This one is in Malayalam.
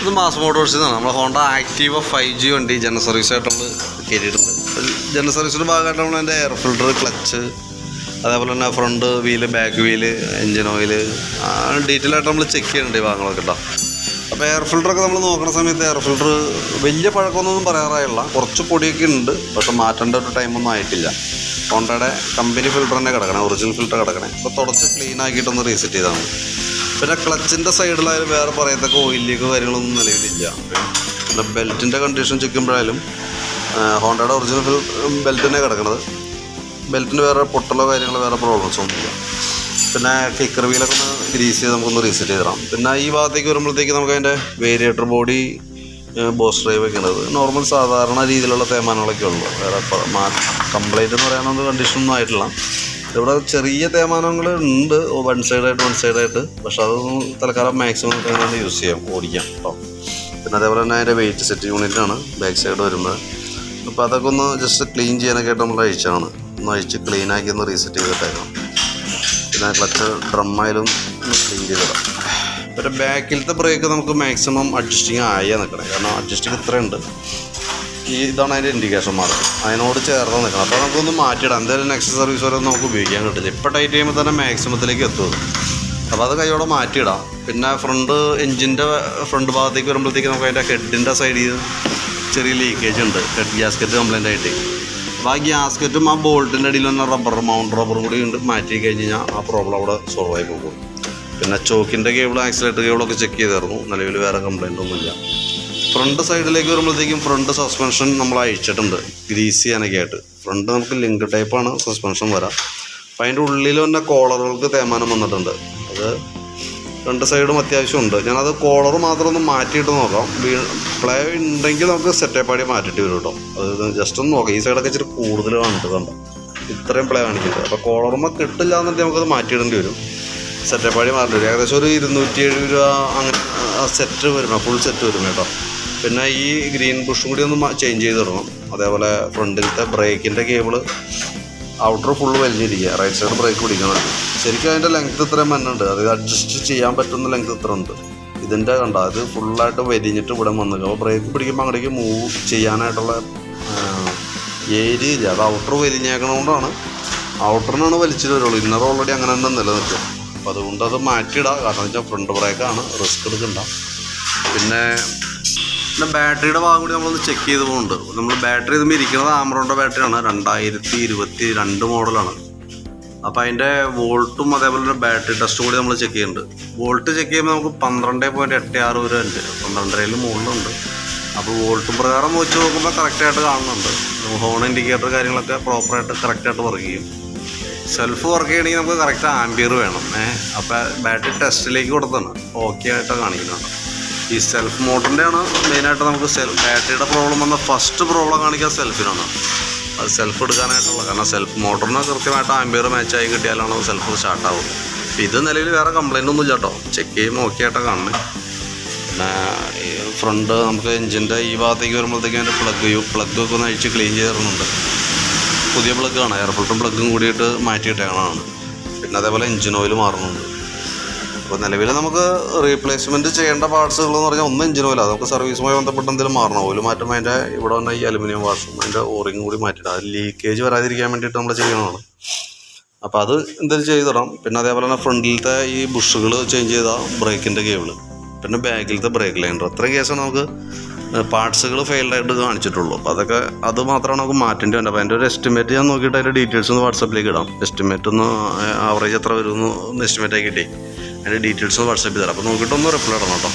ഇത് മാസ് മോട്ടോഴ്സിൽ നിന്നാണ് നമ്മുടെ ഹോണ്ട ആക്റ്റീവ ഫൈവ് ജി വണ്ടി ജനറൽ സർവീസ് ആയിട്ട് നമ്മൾ കയറിയിട്ടുണ്ട് ജനറൽ സർവീസിന്റെ ഭാഗമായിട്ട് നമ്മൾ എയർ ഫിൽട്ടർ ക്ലച്ച് അതേപോലെ തന്നെ front wheel back wheel engine oil detail ആയിട്ട് നമ്മൾ ചെക്ക് ചെയ്യുന്നുണ്ട് ഈ ഭാഗങ്ങളൊക്കെ കേട്ടോ അപ്പോൾ എയർ ഫിൽട്ടറൊക്കെ നമ്മൾ നോക്കുന്ന സമയത്ത് എയർ ഫിൽട്ടർ വലിയ പഴക്കമൊന്നും പറയാറായില്ല. കുറച്ച് പൊടിയൊക്കെ ഉണ്ട് പക്ഷെ മാറ്റേണ്ട ഒരു ടൈമൊന്നും ആയിട്ടില്ല. ഹോണ്ടയുടെ കമ്പനി ഫിൽട്ടർ തന്നെ കിടക്കണേ ഒറിജിനൽ ഫിൽട്ടർ കിടക്കണേ. അപ്പോൾ തുടച്ച് ക്ലീൻ ആക്കിയിട്ടൊന്ന് റീസെറ്റ് മതി. പിന്നെ ക്ലച്ചിന്റെ സൈഡിലായാലും വേറെ പറയത്തക്ക ഓയിലേക്ക് കാര്യങ്ങളൊന്നും നിലവിലില്ല. പിന്നെ ബെൽറ്റിന്റെ കണ്ടീഷൻ ചെക്ക് ചെയ്യുമ്പോഴായാലും ഹോണ്ടയുടെ ഒറിജിനൽ ബെൽറ്റ് തന്നെ കിടക്കണത്. ബെൽറ്റിന് വേറെ പൊട്ടലോ കാര്യങ്ങളോ വേറെ പ്രോബ്ലംസോ ഒന്നുമില്ല. പിന്നെ കിക്കർ വീലൊക്കെ ഒന്ന് ഗ്രീസ് ചെയ്ത് നമുക്കൊന്ന് റീസെറ്റ് ചെയ്ത് തരാം. പിന്നെ ഈ ഭാഗത്തേക്ക് വരുമ്പോഴത്തേക്ക് നമുക്ക് അതിന്റെ വേരിയേറ്റർ ബോഡി ബോസ് ഡ്രൈവ് വെക്കുന്നത് നോർമൽ സാധാരണ രീതിയിലുള്ള തേമാനങ്ങളൊക്കെ ഉള്ളൂ. വേറെ കംപ്ലൈന്റ് എന്ന് പറയാനൊന്നും കണ്ടീഷനൊന്നും ആയിട്ടില്ല. ഇവിടെ ചെറിയ തേമാനങ്ങൾ ഉണ്ട്. വൺ സൈഡായിട്ട് വൺ സൈഡായിട്ട് പക്ഷെ അതൊന്നും തൽക്കാലം മാക്സിമം അങ്ങനെ യൂസ് ചെയ്യാം ഓടിക്കാം കേട്ടോ പിന്നെ അതേപോലെ തന്നെ അതിന്റെ വെയിറ്റ് സെറ്റ് യൂണിറ്റാണ് ബാക്ക് സൈഡ് വരുന്നത്. അപ്പോൾ അതൊക്കെ ഒന്ന് ജസ്റ്റ് ക്ലീൻ ചെയ്യാനൊക്കെ ആയിട്ട് നമ്മൾ അഴിച്ചാണ് ഒന്ന് അഴിച്ച് ക്ലീൻ ആക്കി ഒന്ന് റീസെറ്റ് ചെയ്തിട്ടായിരുന്നു പിന്നെ ക്ലച്ച് ഡ്രമ്മായാലും ക്ലീൻ ചെയ്തിടാം പിന്നെ ബാക്കിലത്തെ ബ്രേക്ക് നമുക്ക് മാക്സിമം അഡ്ജസ്റ്റിങ് ആയാൽ നിൽക്കണം കാരണം അഡ്ജസ്റ്റിങ് ഇത്രയുണ്ട് ഈ ഇതാണ് അതിന്റെ ഇൻഡിക്കേഷൻ മാർക്ക് അതിനോട് ചേർന്ന് നിൽക്കണം. അപ്പോൾ നമുക്കൊന്ന് മാറ്റിയിടാം. എന്തായാലും നെക്സ്റ്റ് സർവീസ് വരെ നമുക്ക് ഉപയോഗിക്കാൻ കിട്ടില്ല ഇപ്പോൾ ടൈറ്റ് ചെയ്യുമ്പോൾ തന്നെ മാക്സിമത്തിലേക്ക് എത്തും അപ്പോൾ അത് കൈയോടെ മാറ്റിയിടാം. പിന്നെ ഫ്രണ്ട് എഞ്ചിന്റെ ഫ്രണ്ട് ഭാഗത്തേക്ക് വരുമ്പോഴത്തേക്ക് നമുക്ക് അതിന്റെ ഹെഡിന്റെ സൈഡിൽ ചെറിയ ലീക്കേജ് ഉണ്ട്. ഹെഡ് ഗ്യാസ്കറ്റ് കംപ്ലൈന്റ് ആയിട്ട്. അപ്പോൾ ആ ഗ്യാസ്കറ്റും ആ ബോൾട്ടിന്റെ അടിയിൽ വന്ന റബ്ബർ മൗണ്ട് റബ്ബറും കൂടി ഉണ്ട്. മാറ്റി കഴിഞ്ഞ് കഴിഞ്ഞാൽ ആ പ്രോബ്ലം അവിടെ സോൾവ് ആയി പോകും. പിന്നെ ചോക്കിന്റെ കേബിൾ ആക്സിലേറ്റർ കേബിളൊക്കെ ചെക്ക് ചെയ്തായിരുന്നു. നിലവിൽ വേറെ കംപ്ലൈന്റ് ഒന്നുമില്ല. ഫ്രണ്ട് സൈഡിലേക്ക് വരുമ്പോഴത്തേക്കും ഫ്രണ്ട് സസ്പെൻഷൻ നമ്മൾ അയച്ചിട്ടുണ്ട് ഗ്രീസ് ചെയ്യാനൊക്കെ ആയിട്ട് ഫ്രണ്ട് നമുക്ക് ലിങ്ക് ടൈപ്പാണ് സസ്പെൻഷൻ വരാം. അപ്പം അതിന്റെ ഉള്ളിൽ തന്നെ കോളറുകൾക്ക് തേമാനം വന്നിട്ടുണ്ട്. അത് രണ്ട് സൈഡും അത്യാവശ്യമുണ്ട്. ഞാനത് കോളർ മാത്രം ഒന്ന് മാറ്റിയിട്ട് നോക്കാം. പ്ലേ ഉണ്ടെങ്കിൽ നമുക്ക് സെറ്റപ്പാടി മാറ്റിയിട്ട് വരും കേട്ടോ. അത് ജസ്റ്റ് ഒന്ന് നോക്കാം. ഈ സൈഡൊക്കെ ഇച്ചിരി കൂടുതൽ കാണിട്ട് കണ്ടോ? ഇത്രയും പ്ലേ കാണിക്കുന്നത് അപ്പോൾ കോളർമ കിട്ടില്ല എന്നുണ്ടെങ്കിൽ നമുക്കത് മാറ്റിയിടേണ്ടി വരും. സെറ്റപ്പാടി മാറേണ്ടി വരും. ഏകദേശം ഒരു ഇരുന്നൂറ്റി എഴുപത് രൂപ അങ്ങനെ സെറ്റ് വരും ഫുൾ സെറ്റ് വരും കേട്ടോ. പിന്നെ ഈ ഗ്രീൻ ബുഷും കൂടി ഒന്ന് ചേഞ്ച് ചെയ്ത് ഇടണം. അതേപോലെ ഫ്രണ്ടിലത്തെ ബ്രേക്കിന്റെ കേബിൾ ഔട്ടർ ഫുള്ള് വലിഞ്ഞിരിക്കുക. റൈറ്റ് സൈഡ് ബ്രേക്ക് പിടിക്കണം. ശരിക്കും അതിന്റെ ലെങ്ത് ഇത്രയും മണ്ണുണ്ട് അത് അഡ്ജസ്റ്റ് ചെയ്യാൻ പറ്റുന്ന ലെങ്ത് ഇത്ര ഉണ്ട് ഇതിന്റെ കണ്ട അത് ഫുള്ളായിട്ട് വലിഞ്ഞിട്ട് ഇവിടെ വന്നു അപ്പോൾ ബ്രേക്ക് പിടിക്കുമ്പോൾ അങ്ങോട്ടേക്ക് മൂവ് ചെയ്യാനായിട്ടുള്ള ഏരിയ ഇല്ല. അത് ഔട്ടർ വലിഞ്ഞേക്കണതുകൊണ്ടാണ് ഔട്ടറിനാണ് വലിച്ചിട്ട് വരുള്ളൂ. ഇന്നർ ഓൾറെഡി അങ്ങനെ തന്നെ നിലനിൽക്കും. അപ്പോൾ അതുകൊണ്ട് അത് മാറ്റിയിടാം. കാരണം വെച്ചാൽ ഫ്രണ്ട് ബ്രേക്കാണ് റിസ്ക് എടുക്കണ്ട. പിന്നെ പിന്നെ ബാറ്ററിയുടെ ഭാഗം കൂടി നമ്മളൊന്ന് ചെക്ക് ചെയ്ത് പോകുന്നുണ്ട് നമ്മൾ ബാറ്ററി ഇതുമ്പോൾ ഇരിക്കുന്നത് ആമറോണ്ട ബാറ്ററിയാണ് രണ്ടായിരത്തി ഇരുപത്തി രണ്ട് മോഡലാണ് അപ്പോൾ അതിന്റെ വോൾട്ടും അതേപോലെ തന്നെ ബാറ്ററി ടെസ്റ്റും കൂടി നമ്മൾ ചെക്ക് ചെയ്യുന്നുണ്ട്. വോൾട്ട് ചെക്ക് ചെയ്യുമ്പോൾ നമുക്ക് പന്ത്രണ്ട് പോയിന്റ് എട്ട് ആറ് വരെ ഉണ്ട്. പന്ത്രണ്ടരയിൽ മുകളിലുണ്ട്. അപ്പോൾ വോൾട്ടും പ്രകാരം വെച്ച് നോക്കുമ്പോൾ കറക്റ്റായിട്ട് കാണുന്നുണ്ട്. ഹോൺ ഇൻഡിക്കേറ്റർ കാര്യങ്ങളൊക്കെ പ്രോപ്പറായിട്ട് കറക്റ്റായിട്ട് വർക്ക് ചെയ്യും. സെൽഫ് വർക്ക് ചെയ്യണമെങ്കിൽ നമുക്ക് കറക്റ്റ് ആംബിയർ വേണം. ഏഹ് അപ്പോൾ ബാറ്ററി ടെസ്റ്റിലേക്ക് കൊടുത്താണ് ഓക്കെ ആയിട്ട് കാണിക്കുന്നുണ്ട് ഈ സെൽഫ് മോട്ടറിന്റെ ആണ് മെയിനായിട്ട് നമുക്ക് സെൽഫ് ബാറ്ററിയുടെ പ്രോബ്ലം വന്ന ഫസ്റ്റ് പ്രോബ്ലം കാണിക്കുക സെൽഫിനാണ് അത് സെൽഫ് എടുക്കാനായിട്ടുള്ള കാരണം സെൽഫ് മോട്ടറിന് കൃത്യമായിട്ട് ആംബിയർ മാച്ചായി കിട്ടിയാലാണ് സെൽഫ് സ്റ്റാർട്ട് അപ്പോൾ ഇത് നിലവിൽ വേറെ കംപ്ലൈന്റ് ഒന്നും ഇല്ല കേട്ടോ. ചെക്ക് ചെയ്യും ഓക്കെ ആയിട്ടാണ് കാണുന്നത് പിന്നെ ഈ ഫ്രണ്ട് നമുക്ക് എഞ്ചിന്റെ ഈ ഭാഗത്തേക്ക് വരുമ്പോഴത്തേക്കും അതിന്റെ പ്ലഗ് പ്ലഗ് ഒക്കെ ഒന്ന് അഴിച്ച് ക്ലീൻ ചെയ്തിടുന്നുണ്ട് പുതിയ പ്ലഗ്ഗാണ് എയർ ഫിൽറ്ററും പ്ലഗും കൂടിയിട്ട് മാറ്റിയിട്ടേക്കണതാണ്. പിന്നെ അതേപോലെ എഞ്ചിൻ ഓയിൽ മാറുന്നുണ്ട്. അപ്പോൾ നിലവിൽ നമുക്ക് റീപ്ലേസ്മെന്റ് ചെയ്യേണ്ട പാർട്സുകൾ എന്ന് പറഞ്ഞാൽ ഒന്ന് എഞ്ചിൻ ഓയിലാണ് നമുക്ക് സർവീസുമായി ബന്ധപ്പെട്ട് എന്തെങ്കിലും മാറണം? ഓയിൽ മാറ്റുമ്പോൾ അതിന്റെ ഇവിടെ വന്ന ഈ അലുമിനിയം വാഷും അതിന്റെ ഓറിങ്ങും കൂടി മാറ്റിയിട്ട് അത് ലീക്കേജ് വരാതിരിക്കാൻ വേണ്ടിയിട്ട് നമ്മൾ ചെയ്യണതാണ്. അപ്പോൾ അത് എന്തെങ്കിലും ചെയ്തിടാം. പിന്നെ അതേപോലെ തന്നെ ഫ്രണ്ടിലത്തെ ഈ ബുഷുകൾ ചേഞ്ച് ചെയ്താൽ ബ്രേക്കിന്റെ കേബിൾ പിന്നെ ബാക്കിലത്തെ ബ്രേക്ക് ലൈനർ അത്രയും കേസാണ് നമുക്ക് പാർട്സുകൾ ഫെയിൽഡ് ആയിട്ട് കാണിച്ചിട്ടുള്ളൂ. അപ്പോൾ അതൊക്കെ അത് മാത്രമാണ് നമുക്ക് മാറ്റേണ്ടി വന്നത് അപ്പോൾ അതിന്റെ ഒരു എസ്റ്റിമേറ്റ് ഞാൻ നോക്കിയിട്ട് അതിന്റെ ഡീറ്റെയിൽസ് ഒന്ന് വാട്സപ്പിലേക്ക് ഇടാം. എസ്റ്റിമേറ്റ് ഒന്ന് ആവറേജ് എത്ര വരുമെന്ന് ഒന്ന് എസ്റ്റിമേറ്റ് ആക്കിയിട്ടേ അതിന്റെ ഡീറ്റെയിൽസോ വാട്സപ്പ് ചെയ്തു തരാം. അപ്പോൾ നോക്കിയിട്ടൊന്ന് റിപ്ലൈ ഇടണം കേട്ടോ.